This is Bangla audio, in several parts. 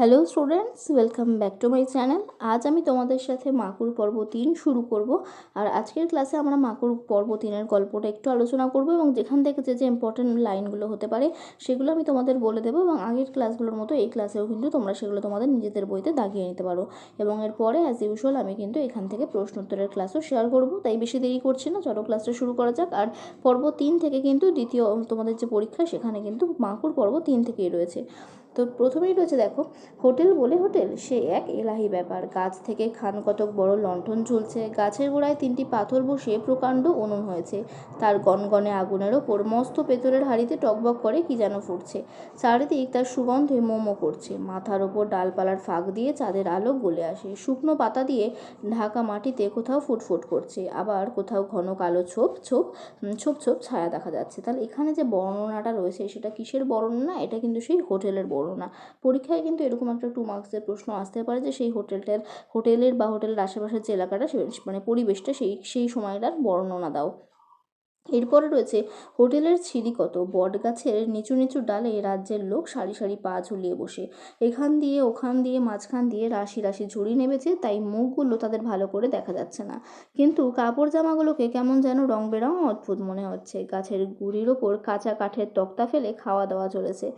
Hello students welcome back to my channel আজ আমি তোমাদের সাথে মাকুর পর্ব তিন শুরু করব। আর আজকের ক্লাসে আমরা মাকুর পর্ব তিনের গল্পটা একটু আলোচনা করব এবং যেখান থেকে যে যে ইম্পর্টেন্ট লাইনগুলো হতে পারে, সেগুলো আমি তোমাদের বলে দেবো এবং আগের ক্লাসগুলোর মতো এই ক্লাসেও কিন্তু তোমরা সেগুলো তোমাদের নিজেদের বইতে দাগিয়ে নিতে পারো। এবং এরপরে অ্যাজ ইউজুয়াল আমি কিন্তু এখান থেকে প্রশ্ন উত্তরের ক্লাসও শেয়ার করব। তাই বেশি দেরি করছি না, চলো ক্লাসটা শুরু করা যাক। আর পর্ব তিন থেকে কিন্তু দ্বিতীয়, তোমাদের যে পরীক্ষা, সেখানে কিন্তু মাকুর পর্ব তিন থেকেই রয়েছে। তো প্রথমেই রয়েছে দেখো, হোটেল বলে হোটেল, সে এক এলাহি ব্যাপার। গাছ থেকে খান কতক বড় লণ্ঠন ঝুলছে। গাছের গোড়ায় তিনটি পাথর বসিয়ে প্রকাণ্ড উনুন হয়েছে। তার গনগনে আগুনের ওপর মস্ত পেতরের হাড়িতে টকবক করে কি যেন ফুটছে। চারিদিক তার সুগন্ধে মোমো করছে। মাথার ওপর ডালপালার ফাঁক দিয়ে চাঁদের আলো গলে আসে। শুকনো পাতা দিয়ে ঢাকা মাটিতে কোথাও ফুটফুট করছে। আবার কোথাও ঘন কালো ছোপ ছোপ ছোপ ছোপ ছায়া দেখা যাচ্ছে। তাহলে এখানে যে বর্ণনাটা রয়েছে, সেটা কিসের বর্ণনা? এটা কিন্তু সেই হোটেলের বর্ণনা। পরীক্ষায় কিন্তু এরকম একটা টু মার্কসের প্রশ্ন আসতে পারে যে সেই হোটেলটার, হোটেলের বা হোটেলের আশেপাশের যে এলাকাটা মানে পরিবেশটা সেই সেই সময়টার বর্ণনা দাও। এরপরে রয়েছে, হোটেলের ছিরি কত? বট গাছের নিচু নিচু ডালে রাজ্যের লোক সারি সারি পা ঝুলিয়ে বসে। এখান দিয়ে, ওখান দিয়ে, মাঝখান দিয়ে রাশি রাশি ঝুড়ি নেমেছে, তাই মুখগুলো তাদের ভালো করে দেখা যাচ্ছে না। কিন্তু কাপড় জামাগুলোকে কেমন যেন রং বেরং অদ্ভুত মনে হচ্ছে। গাছের গুড়ির ওপর কাঁচা কাঠের তক্তা ফেলে খাওয়া দাওয়া চলেছে।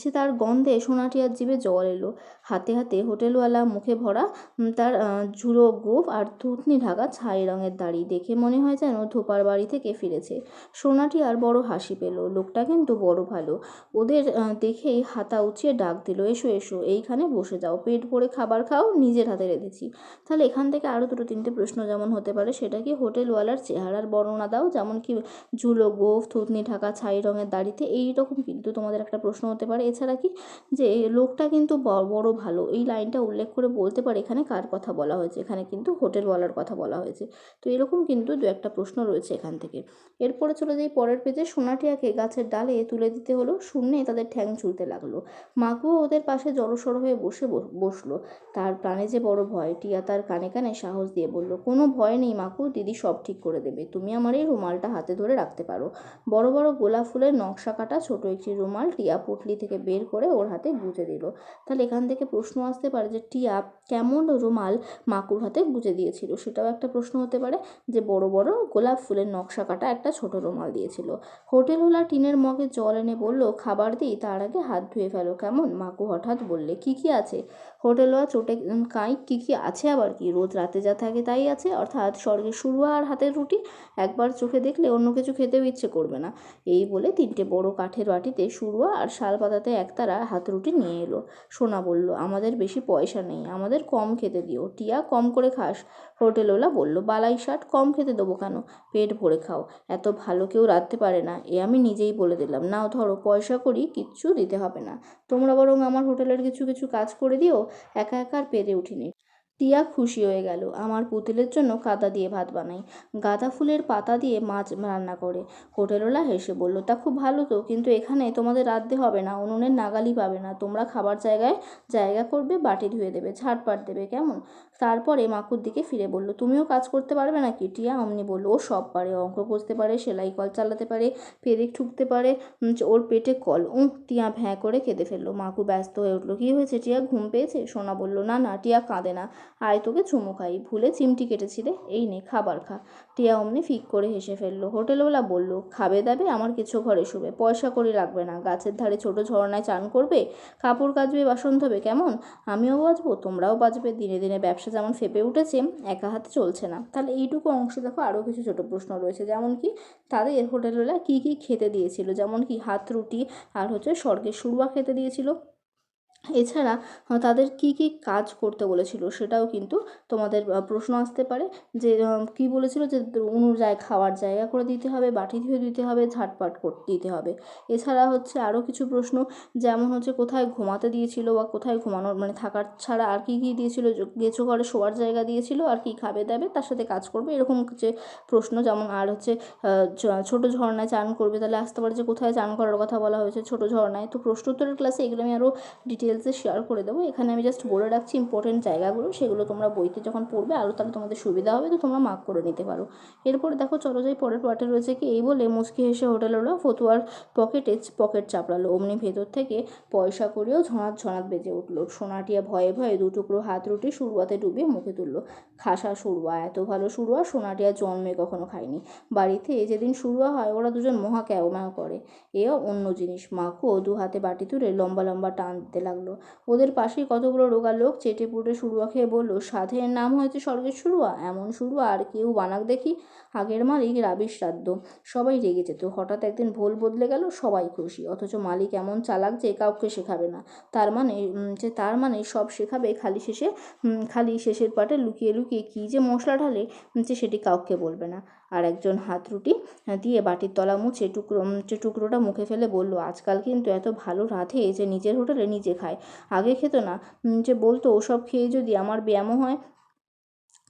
সে তার গন্ধে সোনাটিয়ার জিভে জল এলো। হাতে হাতে হোটেলওয়ালা মুখে ভরা তার ঝুড়ো গোফ আর থুতনি ঢাকা ছাই রঙের দাড়ি দেখে মনে হয় যেন ধোপার বাড়ি থেকে ফিরেছে। সোনাটি আর বড় হাসি পেল, লোকটা কিন্তু বড় ভালো। ওদের দেখেই হাতা উঁচিয়ে ডাক দিল, এসো এসো, এইখানে বসে যাও, পেট ভরে খাবার খাও, নিজের হাতে রেঁধেছি। তাহলে এখান থেকে আরও দুটো তিনটে প্রশ্ন যেমন হতে পারে, সেটা কি হোটেলওয়ালার চেহারার বর্ণনা দাও? যেমন কি ঝুলো গোফ, থুতনি ঢাকা ছাই রঙের দাড়িতে, এইরকম কিন্তু তোমাদের একটা প্রশ্ন হতে পারে। এছাড়া কি? যে লোকটা কিন্তু বড় ভালো। এই লাইনটা উল্লেখ করে বলতে পারে এখানে কার কথা বলা হয়েছে। এখানে কিন্তু হোটেল হোটেলওয়ালার কথা বলা হয়েছে। তো এরকম কিন্তু দু একটা প্রশ্ন রয়েছে এখান থেকে। এরপরে চলে যাই পরের পেজে সোনাটিয়াকে গাছের ডালে তুলে দিতে হলো। শূন্যে তাদের ঠ্যাং ঝুলতে লাগল। মাকুও ওদের পাশে জড়সড় হয়ে বসে বসল। তার প্রাণে যে বড় ভয়, টিয়া তার কানে কানে সাহস দিয়ে বলল, কোনো ভয় নেই মাকু দিদি সব ঠিক করে দেবে। তুমি আমার এই রুমালটা হাতে ধরে রাখতে পারো। বড় বড় গোলাপ ফুলের নকশা কাটা ছোট একটি রুমাল, টিয়া পুটলি থেকে বের করে ওর হাতে গুঁজে দিল। তাহলে এখান থেকে প্রশ্ন আসতে পারে যে, টিয়া কেমন রুমাল মাকুর হাতে গুঁজে দিয়েছিল? সেটাও একটা প্রশ্ন হতে পারে যে, বড় বড় গোলাপ ফুলের নকশা কাটা একটা ছোট রুমাল দিয়েছিল। হোটেল হোটেলওয়ালা টিনের মগে জল এনে বলল, খাবার দিই, তার আগে হাত ধুয়ে ফেলো, কেমন মাকু হঠাৎ বললে, কি কি আছে হোটেল হোটেলওয়া চোটে কাঁই, কী কী আছে আবার কি? রোজ রাতে যা থাকে তাই আছে, অর্থাৎ স্বর্গের শুরুয়া আর হাতের রুটি? একবার চোখে দেখলে অন্য কিছু খেতেও ইচ্ছে করবে না এই বলে তিনটে বড় কাঠের বাটিতে শুরুয়া আর শাল পাতাতে একতারা হাত রুটি নিয়ে এলো। সোনা বলল, আমাদের বেশি পয়সা নেই, আমাদের কম খেতে দিও। টিয়া কম করে খাস। হোটেলওয়ালা বলল, বালাই শার্ট কম খেতে দেবো কেন? পেট ভরে খাও। এত ভালো কেউ রাঁধতে পারে না, এ আমি নিজেই বলে দিলাম। নাও ধরো, পয়সা করি, কিচ্ছু দিতে হবে না। তোমরা বরং আমার হোটেলের কিছু কিছু কাজ করে দিও। একা একা আর পেরে উঠিনি। টিয়া খুশি হয়ে গেল। আমার পুতুলের জন্য কাদা দিয়ে ভাত বানাই। গাঁদা ফুলের পাতা দিয়ে মাছ রান্না করে। হোটেলওয়ালা হেসে বলল, তা খুব ভালো তো, কিন্তু এখানে তোমাদের রাঁধতে হবে না, উনুনের নাগালি পাবে না। তোমরা খাবার জায়গায় জায়গা করবে, বাটি ধুয়ে দেবে ঝাড়পাট দেবে, কেমন? তারপরে মাকুর দিকে ফিরে বলল, তুমিও কাজ করতে পারবে নাকি? টিয়া অমনি বলল, ও সব পারে, অঙ্ক কষতে পারে, সেলাই কল চালাতে পারে, পেরেক ঠুকতে পারে ওর পেটে কল। উ টিয়া ভ্যাঁ করে কেঁদে ফেলল। মাকু ব্যস্ত হয়ে উঠল, কী হয়েছে টিয়া, ঘুম পেয়েছে? সোনা বলল, না না, টিয়া কাঁদে না। আয় তোকে চুমু খাই, ভুলে চিমটি কেটেছিলে এই নে, খাবার খা। টিয়া অমনি ফিক করে হেসে ফেলল। হোটেলওয়ালা বলল, খাবে দাবে, আমার কিছু ঘরে শুবে, পয়সা করে রাখবে না, গাছের ধারে ছোট ঝর্ণায় চান করবে, কাপড় কাচবে, বাসন ধোবে, কেমন? আমিও বাঁচবো তোমরাও বাঁচবে দিনে দিনে ব্যবসা যেমন ফেঁপে উঠেছে, একা হাতে চলছে না। তাহলে এইটুকু অংশে দেখো আরও কিছু ছোটো প্রশ্ন রয়েছে, যেমন কি তাদের হোটেলওয়ালা কী কী খেতে দিয়েছিল? যেমন কি হাত রুটি আর হচ্ছে স্বর্গের শুরুয়া খেতে দিয়েছিল। এছাড়া তাদের কী কী কাজ করতে বলেছিল সেটাও কিন্তু তোমাদের প্রশ্ন আসতে পারে। যে কী বলেছিল যে উনুর যায় খাওয়ার জায়গা করে দিতে হবে, বাটি ধুয়ে দিতে হবে, ঝাটপাট করতে দিতে হবে। এছাড়া হচ্ছে আরও কিছু প্রশ্ন, যেমন হচ্ছে কোথায় ঘুমাতে দিয়েছিল বা কোথায় ঘুমানোর মানে থাকার ছাড়া আর কী কী দিয়েছিল গেছো ঘরে শোয়ার জায়গা দিয়েছিল, আর কি খাবে দাবে, তার সাথে কাজ করবে, এরকম যে প্রশ্ন। যেমন আর হচ্ছে ছোটো ঝর্ণায় চান করবে, তাহলে আসতে পারে যে, কোথায় চান করার কথা বলা হয়েছে ছোটো ঝর্ণায়। তো প্রশ্নোত্তরের ক্লাসে এগুলো আমি আরও ডিটেল ডিটেলসে শেয়ার করে দেবো। এখানে আমি জাস্ট বলে রাখছি ইম্পর্টেন্ট জায়গাগুলো, সেগুলো তোমরা বইতে যখন পড়বে, আরও তাহলে তোমাদের সুবিধা হবে, তো তোমরা মার্ক করে নিতে পারো। এরপরে দেখো, চলো যাই, পরের পার্টে রয়েছে কি, এই বলে মুচকি হেসে হোটেলওয়ালা ফতুয়ার পকেটে পকেট চাপড়ালো। অমনি ভেতর থেকে পয়সা করেও ঝনাত ঝনাত বেজে উঠল। সোনাটিয়া ভয়ে ভয়ে দু টুকরো হাত রুটি শুরুয়াতে ডুবিয়ে মুখে তুললো। খাসা শুরুয়া, এত ভালো শুরুয়া সোনাটিয়া জন্মে কখনো খায়নি। বাড়িতে যেদিন শুরুয়া হয়, ওরা দুজন মহা ক্যাও করে। এও অন্য জিনিস। মাকু দু হাতে বাটি তুলে লম্বা লম্বা টান দিতে লাগল। ওদের পাশেই কতগুলো রোগা লোক চেটে পুটে শুরুয়া খেয়ে বলল, সাধের নাম হয়েছে স্বর্গের শুরুয়া, এমন শুরুয়া আর কেউ বানাক দেখি? আগের মালিক রাবিশ শ্রাদ্ধ। সবাই রেগে যেত। হঠাৎ একদিন ভোল বদলে গেল, সবাই খুশি। অথচ মালিক এমন চালাক যে কাউকে শেখাবে না। তার মানে যে তার মানে সব শেখাবে খালি শেষে খালি শেষের পাটে লুকিয়ে লুকিয়ে কী যে মশলা ঢালে যে সেটি কাউকে বলবে না। আর একজন হাত রুটি দিয়ে বাটির তলা মুছে টুকরো টুকরোটা মুখে ফেলে বলল, আজকাল কিন্তু এত ভালো রাধে যে নিজের হোটেলে নিজে খায়। আগে খেত না। যে বলতো, ওসব খেয়ে যদি আমার ব্যায়ামও হয়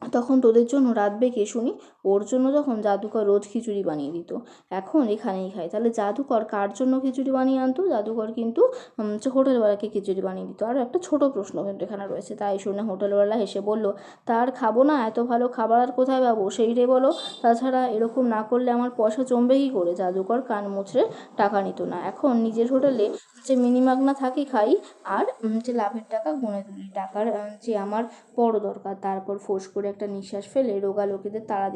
তখন তোদের জন্য রাঁধবে কে শুনি, ওর জন্য তখন জাদুকর রোজ খিচুড়ি বানিয়ে দিত। এখন এখানেই খায়। তাহলে জাদুকর কার জন্য খিচুড়ি বানিয়ে আনতো? জাদুকর কিন্তু হোটেলওয়ালাকে খিচুড়ি বানিয়ে দিত। আর একটা ছোট প্রশ্ন কিন্তু এখানে রয়েছে। তাই শুনে হোটেলওয়ালা হেসে বলল, তার খাব না? এত ভালো খাবার আর কোথায় পাবো? সেই রে বলো। তাছাড়া এরকম না করলে আমার পয়সা জমবে কী করে? জাদুকর কান মুচড়ে টাকা নিত না। এখন নিজের হোটেলে যে মিনিমাগনা থাকি খাই, আর যে লাভের টাকা গুনে তুলি। টাকার যে আমার বড় দরকার, তারপর ফোঁস করে একটা নিঃশ্বাস ফেলে রোগা লোকেদের তাড়া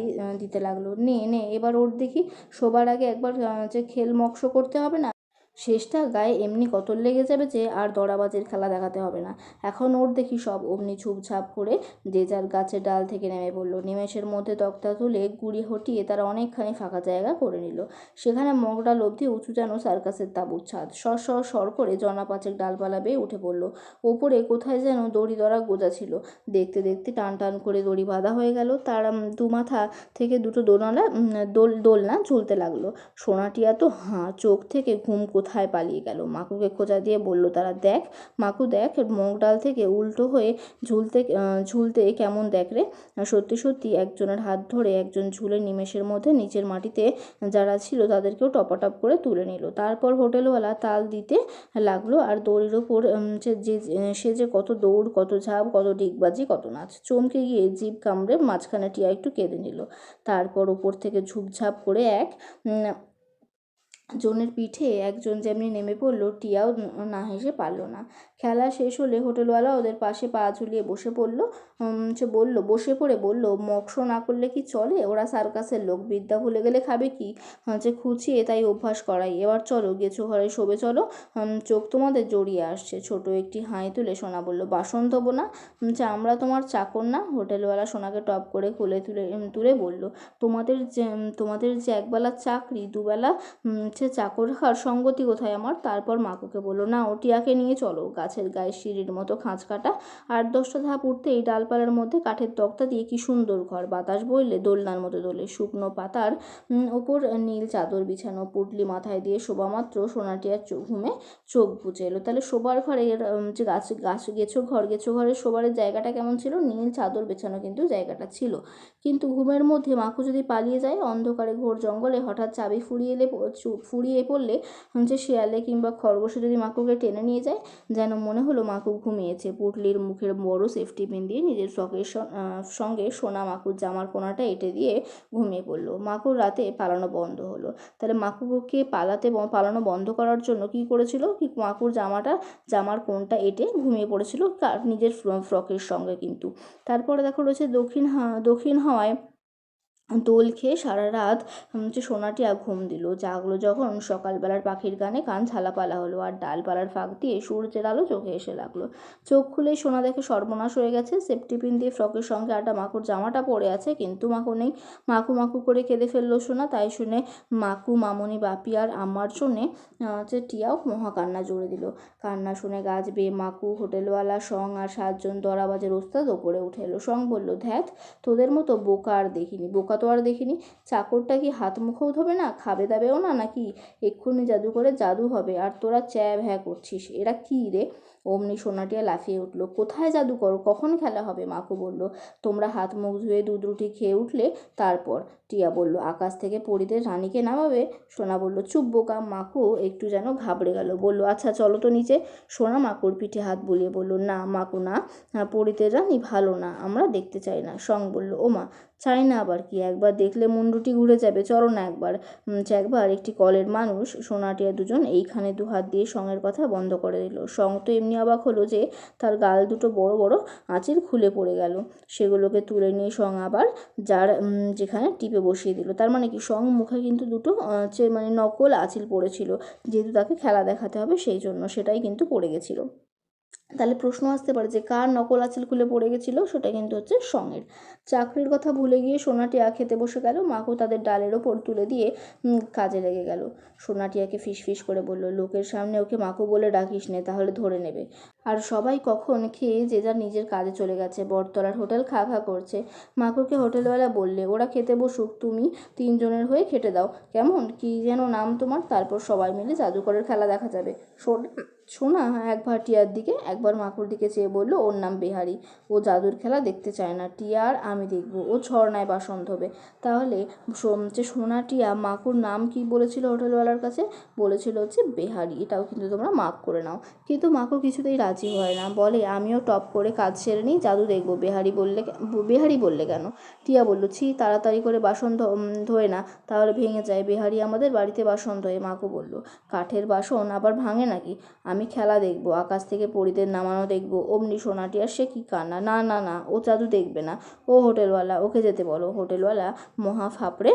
দিতে লাগল। নে নে, এবার ওর দেখি শোবার আগে একবার যে খেল মক্স করতে হবে না শেষটা গায়ে এমনি কতল লেগে যাবে যে আর দরাবাজের খেলা দেখাতে হবে না। এখন ওর দেখি সব অমনি ঝুপঝাপ করে যে যার গাছের ডাল থেকে নেমে পড়ল। নিমেষের মধ্যে তক্তা তুলে গুড়ি হটিয়ে তারা অনেকখানি ফাঁকা জায়গা করে নিল। সেখানে মগডাল অবধি উঁচু যেন সার্কাসের তাঁবুর ছাদ। সর সর সর করে জনা পাঁচেক ডালপালা বেয়ে উঠে পড়ল। ওপরে কোথায় যেন দড়ি দরা গোজা ছিল। দেখতে দেখতে টান টান করে দড়ি বাঁধা হয়ে গেল। তার দু মাথা থেকে দুটো দোলনা দোল, দোলনা ঝুলতে লাগল। সোনাটিয়া তো হাঁ, চোখ থেকে ঘুম কোথায় পালিয়ে গেল? মাকুকে খোঁজা দিয়ে বলল, তারা দেখ, মাকু দেখ, মুগ ডাল থেকে উল্টো হয়ে ঝুলতে ঝুলতে কেমন দেখ রে। সত্যি সত্যি, একজনের হাত ধরে একজন ঝুলে নিমেষের মধ্যে নিচের মাটিতে যারা ছিল তাদেরকেও টপাটপ করে তুলে নিল। তারপর হোটেলওয়ালা তাল দিতে লাগল আর দড়ির ওপর যে, সে যে কত দৌড়, কত ঝাঁপ, কত ডিগবাজি, কত নাচ, চমকে গিয়ে জিভ কামড়ে মাঝখানে টিয়া একটু কেঁদে নিল। তারপর ওপর থেকে ঝুপঝাপ করে এক জনের পিঠে একজন যেমনি নেমে পড়ল, টিয়াও না হেসে পারল না। খেলা শেষ হলে হোটেলওয়ালা ওদের পাশে পা ঝুলিয়ে বসে পড়ল। সে বলল, বসে পড়ে বলল মক্স না করলে কি চলে? ওরা সার্কাসের লোক, বিদ্যা ভুলে গেলে খাবে কি? যে খুঁচিয়ে তাই অভ্যাস করাই। এবার চলো, গেছো ঘরে, শোবে চলো। চোখ তোমাদের জড়িয়ে আসছে। ছোট একটি হাঁই তুলে সোনা বলল, বাসন দেবো না? যে আমরা তোমার চাকর না? হোটেলওয়ালা সোনাকে টপ করে খুলে তুলে তুলে বলল, তোমাদের যে তোমাদের যে একবেলা চাকরি, দুবেলা সে চাকর রাখার সঙ্গতি কোথায় আমার? তারপর মাকুকে বলল, না, ও টিয়াকে নিয়ে চলো। গাছের গায়ে সিঁড়ির মতো খাঁচ কাটা। আট দশটা ধাপ উঠতেই ডালপালার মধ্যে কাঠের তক্তা দিয়ে কি সুন্দর ঘর। বাতাস বইলে দোলনার মতো দোলে। শুকনো পাতার ওপর নীল চাদর বিছানো। পুটলি মাথায় দিয়ে শোভামাত্র সোনাটিয়ার ঘুমে চোখ বুঝে এলো। তাহলে শোবার ঘরে যে গাছ গাছ গেছো, ঘর গেছো, ঘরের শোবারের জায়গাটা কেমন ছিল? নীল চাদর বেছানো কিন্তু জায়গাটা ছিল। কিন্তু ঘুমের মধ্যে মাকু যদি পালিয়ে যায়, অন্ধকারে ঘোর জঙ্গলে হঠাৎ চাবি ফুরিয়ে এলে ফুরিয়ে পড়লে যে শেয়ালে কিংবা খরগোশে যদি মাকুকে টেনে নিয়ে যায়, যেন মনে হলো মাকু ঘুমিয়েছে। পুটলির মুখের বড় সেফটি পিন দিয়ে নিজের ফ্রকের সঙ্গে সোনা মাকুর জামার কোনাটা এঁটে দিয়ে ঘুমিয়ে পড়ল। মাকুর রাতে পালানো বন্ধ হলো। তাহলে মাকুকে পালাতে পালানো বন্ধ করার জন্য কি করেছিল? কি মাকুর জামাটা, জামার কোনটা এঁটে ঘুমিয়ে পড়েছিল? নিজের ফ্রকের সঙ্গে কিন্তু। তারপরে দেখো রয়েছে দক্ষিণ দক্ষিণ হাওয়ায় দোল খেয়ে সারা রাত হচ্ছে সোনাটিয়া ঘুম দিল। জাগলো যখন সকালবেলার পাখির গানে কান ঝালাপালা হলো আর ডালপালার ফাঁক দিয়ে সূর্যের আলো চোখে এসে লাগল। চোখ খুলেই সোনা দেখে সর্বনাশ হয়ে গেছে। সেফটি পিন দিয়ে ফ্রকের সঙ্গে আটা মাকুর জামাটা পরে আছে, কিন্তু মাকু নেই। মাকু মাকু করে কেঁদে ফেলল সোনা, তাই শুনে মাকু, মামনি, বাপি আর আমার জন্যে হচ্ছে টিয়াও মহা কান্না জুড়ে দিল। কান্না শুনে গাছ বেয়ে মাকু, হোটেলওয়ালা, সং আর সাতজন দরাবাজের ওস্তাদ ওপরে উঠে এলো। সং বলল ধ্যাত তোদের মতো বোকা আর দেখিনি। বোকা তো আর দেখিনি। চাকরটা কি হাত মুখও ধোবে না, খাবে দাবেও না নাকি? এক্ষুনি জাদু করে জাদু হবে, আর তোরা চ্যা ভ্যা করছিস, এরা কী রে? অমনি সোনাটিয়া লাফিয়ে উঠল, কোথায় জাদু করো? কখন খেলা হবে? মাকু বলল, তোমরা হাত মুখ ধুয়ে দুধ রুটি খেয়ে উঠলে তারপর। টিয়া বলল, আকাশ থেকে পরিতে রানীকে নামাবে? সোনা বলল, চুপ বোকা, মাকু একটু যেন ঘাবড়ে গেল। বলল আচ্ছা চলো তো নিচে। সোনা মাকুর পিঠে হাত বুলিয়ে বলল, না মাকু, না পরিতে রানী ভালো না, আমরা দেখতে চাই না। সং বলল ও মা চাই না আবার কি, একবার দেখলে মুন্ডুটি ঘুরে যাবে। চলো না একবার। একবার একটি কলের মানুষ সোনাটিয়া দুজন এইখানে দু হাত দিয়ে সঙের কথা বন্ধ করে দিল। সং তো এমনি অবাক হলো যে তার গাল দুটো বড় বড় আঁচিল খুলে পড়ে গেল। সেগুলোকে তুলে নিয়ে সং আবার যার যেখানে টিপে বসিয়ে দিল। তার মানে কি সং মুখে কিন্তু দুটো মানে নকল আঁচিল পড়েছিল। যেহেতু তাকে খেলা দেখাতে হবে সেই জন্য সেটাই কিন্তু পড়ে গেছিল। তাহলে প্রশ্ন আসতে পারে যে কার নকল আঁচল খুলে পড়ে গেছিল, সেটা কিন্তু হচ্ছে সঙের চাকরির কথা ভুলে গিয়ে সোনাটিয়া খেতে বসে গেল মাকেও তাদের ডালের ওপর তুলে দিয়ে কাজে লেগে গেল। সোনাটিয়াকে ফিস ফিস করে বলল, লোকের সামনে ওকে মাকু বলে ডাকিস নে, তাহলে ধরে নেবে। আর সবাই কখন খেয়ে যে যার নিজের কাজে চলে গেছে। বটতলার হোটেল খা খা করছে। মাকুকে হোটেলওয়ালা বললে, ওরা খেতে বসুক, তুমি তিনজনের হয়ে খেটে দাও। কেমন? কি যেন নাম তোমার, তারপর সবাই মিলে জাদুকরের খেলা দেখা যাবে। সোনা একবার টিয়ার দিকে, একবার মাকুর দিকে চেয়ে বলল, ওর নাম বেহারি। ও জাদুর খেলা দেখতে চায় না। টিয়ার আমি দেখব। ও ছড়নায় বাসন ধোবে। তাহলে যে সোনা টিয়া, মাকুর নাম কি বলেছিল হোটেলওয়ালার কাছে? বলেছিল হচ্ছে বেহারি। এটাও কিন্তু তোমরা মাক করে নাও। কিন্তু মাকু কিছুতেই রাজি হয় না। বলে, আমিও টপ করে কাজ সেরে নিই, জাদু দেখব। বেহারি বললে বেহারি বললে কেন? টিয়া বলল, ছি, তাড়াতাড়ি করে বাসন ধোয় না, তাহলে ভেঙে যায়। বেহারি, আমাদের বাড়িতে বাসন ধোয়। মাকু বলল, কাঠের বাসন আবার ভাঙে নাকি? আমি খেলা দেখব, আকাশ থেকে পরিদের নামানো দেখব। অমনি সোনাটি আর সে কী কান্না? না না না, ও জাদু দেখবে না। ও হোটেলওয়ালা, ওকে যেতে বলো। হোটেলওয়ালা মহা ফাপড়ে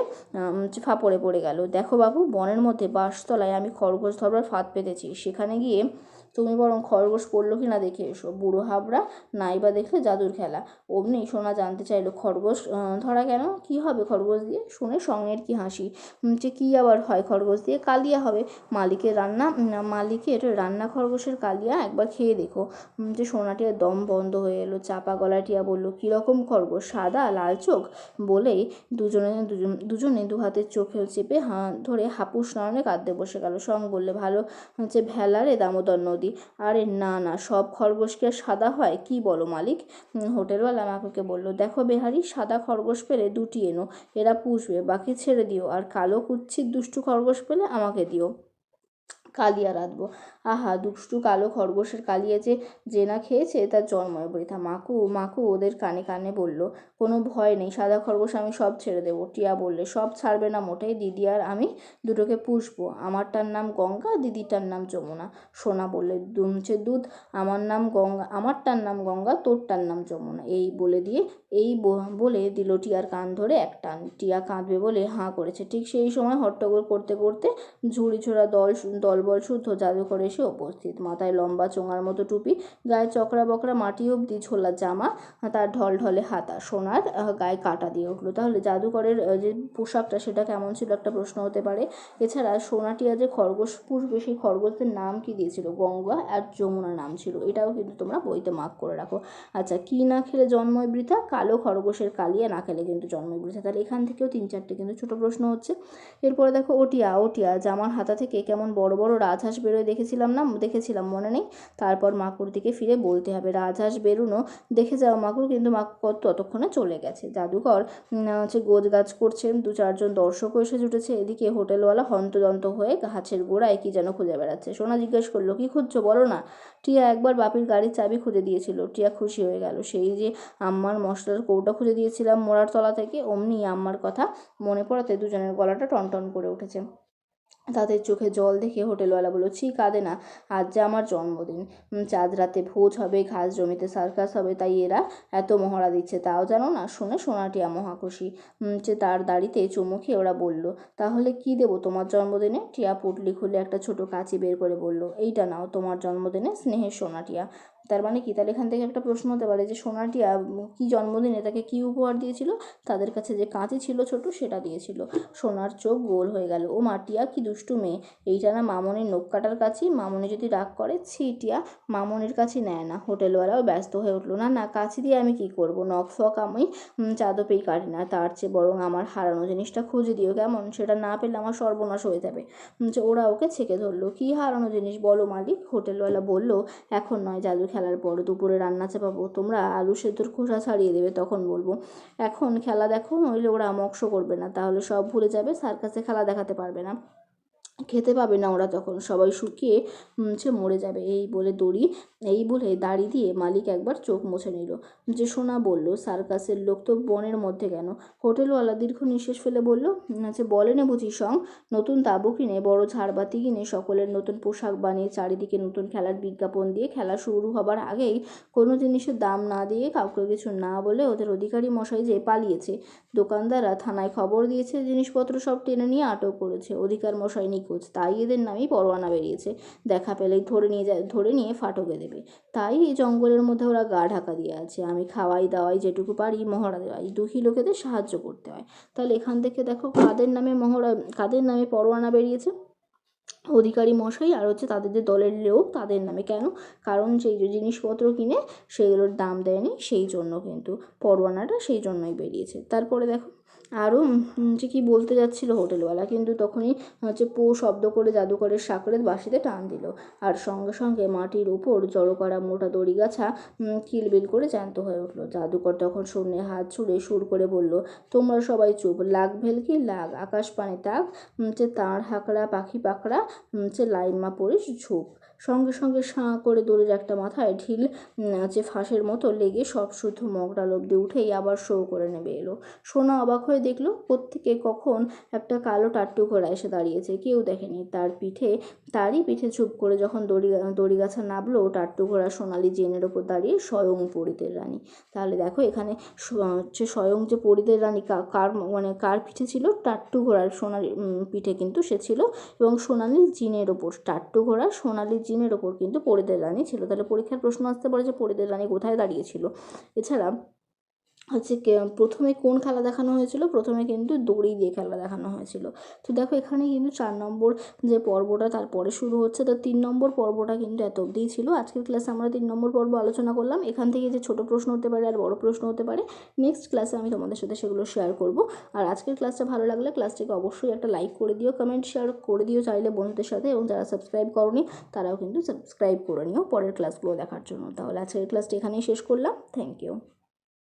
ফাপড়ে পড়ে গেল। দেখো বাবু, বনের মধ্যে বাঁশতলায় আমি খরগোশ ধরবার ফাঁদ পেতেছি। সেখানে গিয়ে তুমি বরং খরগোশ পড়ল কি না দেখে এসো। বুড়ো হাবড়া, নাইবা দেখলে জাদুর খেলা। অমনি সোনা জানতে চাইলো, খরগোশ ধরা কেন? কি হবে খরগোশ দিয়ে? শুনে সঙ্গের কি হাসি? যে কী আবার হয় খরগোশ দিয়ে? কালিয়া হবে। মালিকের রান্না মালিকের রান্না খরগোশের কালিয়া একবার খেয়ে দেখো। যে সোনাটির দম বন্ধ হয়ে এলো, চাপা গলা টিয়া বলল কীরকম খরগোশ? সাদা, লাল চোখ? বলেই দুজনে দুজনে দু হাতের চোখে চেপে হা ধরে হাপুস নয়নে কাঁদতে বসে গেল। সং বললে, ভালো হচ্ছে ভেলারে দামোদর নদী আরে না না, সব খরগোশকে সাদা হয়? কি বলো মালিক? হোটেলওয়ালা আমাকে বলল, দেখো বেহারি, সাদা খরগোশ পেলে দুটি এনো, এরা পুষবে, বাকি ছেড়ে দিও, আর কালো কুচ্ছির দুষ্টু খরগোশ পেলে আমাকে দিও। কালিয়া রাঁধবো। আহা, দুষ্টু কালো খরগোশের কালিয়া যে যে না খেয়েছে, তার জন্ময় বৃথা। মাকু মাকু ওদের কানে কানে বলল, কোনো ভয় নেই, সাদা খরগোশ আমি সব ছেড়ে দেবো। টিয়া বললে, সব ছাড়বে না মোটেই, দিদি আর আমি দুটোকে পুষবো। আমারটার নাম গঙ্গা, দিদিটার নাম যমুনা। সোনা বললে দুমছে দুধ, আমার নাম গঙ্গা, আমারটার নাম গঙ্গা, তোরটার নাম যমুনা। এই বলে দিয়ে, এই বলে দিল টিয়ার কান ধরে এক টান। টিয়া কাঁদবে বলে হাঁ করেছে। ঠিক সেই সময় হট্টগোল করতে করতে ঝুড়ি ছোড়া দল দলবল শুদ্ধ জাদুঘর এসে উপস্থিত। মাথায় লম্বা চোঙার মতো টুপি, গায়ে চকরা বকরা মাটি অবধি ছোলা জামা, তার ঢল ঢলে হাতা। সোনার গায়ে কাটা দিয়ে উঠল। তাহলে জাদুকরের যে পোশাকটা, সেটা কেমন ছিল একটা প্রশ্ন হতে পারে। এছাড়া সোনাটিয়া যে খরগোশ, পুষবে সেই খরগোশদের নাম কি দিয়েছিল? গঙ্গা আর যমুনা নাম ছিল। এটাও কিন্তু তোমরা বইতে মার্ক করে রাখো। আচ্ছা কি না খেলে জন্ময় বৃথা? কালো খরগোশের কালিয়া না খেলে কিন্তু জন্ময় বৃথা। তাহলে এখান থেকেও তিন চারটে কিন্তু ছোট প্রশ্ন হচ্ছে। এরপরে দেখো, ওটিয়া ওটিয়া, জামার হাতা থেকে কেমন বড় বড় রাজহাঁস বেরোয় দেখেছিলাম না? দেখেছিলাম, মনে নেই? তারপর মাকুর দিকে ফিরে বলতে হবে, রাজহাঁস বেরোনো, দেখে যাও মাকুর কিন্তু মাকুর ততক্ষণে চলে গেছে। জাদুঘর হচ্ছে গোজ গাছ করছেন, দু চারজন দর্শকও এসে জুটেছে। এদিকে হোটেলওয়ালা হন্তদন্ত হয়ে গাছের গোড়ায় কি যেন খুঁজে বেড়াচ্ছে। সোনা জিজ্ঞেস করল, কি খুঁজছো? বলো না। টিয়া একবার বাপির গাড়ির চাবি খুঁজে দিয়েছিল। টিয়া খুশি হয়ে গেল। সেই যে আম্মার মশলার কৌটা খুঁজে দিয়েছিলাম মোড়ার তলা থেকে, অমনি আম্মার কথা মনে পড়াতে দুজনের গলাটা টনটন করে উঠেছে। তাদের চোখে জল দেখে হোটেলওয়ালা বলল, ছি, কাঁদে না, আজ যে আমার জন্মদিন। চাঁদ রাতে ভোজ হবে, ঘাস জমিতে সার্কাস হবে, তাই এরা এত মহড়া দিচ্ছে, তাও জানো না? শুনে সোনাটিয়া মহাখুশি যে তার দাড়িতে চুমু খেয়ে ওরা বলল, তাহলে কি দেবো তোমার জন্মদিনে? টিয়া পুটলি খুলে একটা ছোট কাঁচি বের করে বলল, এইটা নাও তোমার জন্মদিনে স্নেহের সোনাটিয়া। তার মানে কি? তাহলে এখান থেকে একটা প্রশ্ন হতে পারে যে সোনাটি কী জন্মদিনে তাকে কী উপহার দিয়েছিল? তাদের কাছে যে কাঁচি ছিল ছোট সেটা দিয়েছিল। সোনার চোখ গোল হয়ে গেল। ও মাটিয়া কি দুষ্টু মেয়ে? এইটা না মামনির নখ কাটার কাছি। মামনি যদি রাগ করে ছিটিয়া মামনির কাছে নেয় না। হোটেলওয়ালাও ব্যস্ত হয়ে উঠল। না না কাছি দিয়ে আমি কি করব? নখ ফক আমি চাদপেই কাটি না। তার চেয়ে বরং আমার হারানো জিনিসটা খুঁজে দিও কেমন? সেটা না পেলে আমার সর্বনাশ হয়ে যাবে। ওরা ওকে ছেঁকে ধরলো। কী হারানো জিনিস বলো মালিক? হোটেলওয়ালা বলল, এখন নয় জাদু খেলার পর দুপুরে রান্না চাপাবো, তোমরা আলু সেদ্ধর খোসা ছাড়িয়ে দেবে তখন বলব। এখন খেলা দেখো, নইলে ওরা মক্স করবে না, তাহলে সব ভুলে যাবে, সার্কাসে খেলা দেখাতে পারবে না। খেতে পাবে না ওরা তখন। সবাই শুকিয়ে সে মরে যাবে। এই বলে দড়ি, এই বলে দাড়ি দিয়ে মালিক একবার চোখ মুছে নিল। যে সোনা বলল, সার্কাসের লোক তো বনের মধ্যে কেন? হোটেলওয়ালা দীর্ঘ নিঃশ্বাস ফেলে বলল যে বলেনে বুঝি, সং। নতুন তাঁবু কিনে, বড় ঝাড়বাতি কিনে, সকলের নতুন পোশাক বানিয়ে, চারিদিকে নতুন খেলার বিজ্ঞাপন দিয়ে খেলা শুরু হবার আগেই কোনো জিনিসের দাম না দিয়ে কাউকে কিছু না বলে ওদের অধিকারী মশাই যে পালিয়েছে। দোকানদাররা থানায় খবর দিয়েছে, জিনিসপত্র সব টেনে নিয়ে আটক করেছে। অধিকার মশাই নিখোঁজ তাই এদের নামেই পরোয়ানা বেরিয়েছে। দেখা পেলেই ধরে নিয়ে যায়, ধরে নিয়ে ফাটকে দেবে। তাই এই জঙ্গলের মধ্যে ওরা গা ঢাকা দিয়ে আছে। আমি খাওয়াই, দাওয়াই যেটুকু পারি, মহড়া দেওয়াই। দুঃখী লোকেদের সাহায্য করতে হয়। তাহলে এখান থেকে দেখো কাদের নামে মহড়া, কাদের নামে পরোয়ানা বেরিয়েছে? অধিকারী মশাই আর হচ্ছে তাদের যে দলের লোক, তাদের নামে। কেন? কারণ সেই যে জিনিসপত্র কিনে, সেগুলোর দাম দেয়নি, সেই জন্য কিন্তু পরোয়ানাটা সেই জন্যই বেরিয়েছে। তারপরে দেখো আরও যে কী বলতে যাচ্ছিল হোটেলওয়ালা, কিন্তু তখনই হচ্ছে পো শব্দ করে জাদুকরের সাঁকড়ের বাঁশিতে টান দিল। আর সঙ্গে সঙ্গে মাটির উপর জড়ো করা মোটা দড়িগাছা কিলবিল করে জ্যান্ত হয়ে উঠল। জাদুকর তখন শূন্যে হাত ছুঁড়ে সুর করে বলল, তোমরা সবাই চুপ, লাগ ভেলকি, লাগ, আকাশ পানে তাক যে তাঁর হাঁকড়া, পাখি পাকড়া যে লাইমা পড়িস ঝুপ। সঙ্গে সঙ্গে সাঁ করে দড়ির একটা মাথায় ঢিল যে ফাঁসের মতো লেগে সব শুদ্ধ মগডাল অব্দি উঠেই আবার শো করে নেবে এলো। সোনা অবাক হয়ে দেখল, কোত্থেকে কখন একটা কালো টাট্টু ঘোড়া এসে দাঁড়িয়েছে, কেউ দেখেনি। তার পিঠে, তারই পিঠে চুপ করে যখন দড়ি দড়িগাছা নামলো টাট্টু ঘোড়া সোনালি জেনের ওপর দাঁড়িয়ে স্বয়ং পরিতের রানী। তাহলে দেখো এখানে হচ্ছে স্বয়ং যে পরিতের রানী কার মানে কার পিঠে ছিল? টাট্টু ঘোড়ার সোনালি পিঠে কিন্তু সে ছিল এবং সোনালি জিনের ওপর। টাট্টু ঘোড়া সোনালি জিনের ওপর কিন্তু পরিদের রানী ছিল। তাহলে পরীক্ষার প্রশ্ন আসতে পারে যে পরিদের রানী কোথায় দাঁড়িয়েছিল এছাড়া হচ্ছে প্রথমে কোন খেলা দেখানো হয়েছিল? প্রথমে কিন্তু দড়ি দিয়ে খেলা দেখানো হয়েছিল। তো দেখো এখানে কিন্তু চার নম্বর যে পর্বটা তারপরে শুরু হচ্ছে। তো তিন নম্বর পর্বটা কিন্তু এত অবধিই ছিল। আজকের ক্লাসে আমরা তিন নম্বর পর্ব আলোচনা করলাম। এখান থেকে যে ছোট প্রশ্ন হতে পারে আর বড় প্রশ্ন হতে পারে নেক্সট ক্লাসে আমি তোমাদের সাথে সেগুলো শেয়ার করব। আর আজকের ক্লাসটা ভালো লাগলে ক্লাসটিকে অবশ্যই একটা লাইক করে দিও কমেন্ট শেয়ার করে দিও চাইলে বন্ধুদের সাথে। এবং যারা সাবস্ক্রাইব করনি, তারাও কিন্তু সাবস্ক্রাইব করে নিও পরের ক্লাসগুলো দেখার জন্য। তাহলে আজকের ক্লাসটি এখানেই শেষ করলাম। Thank you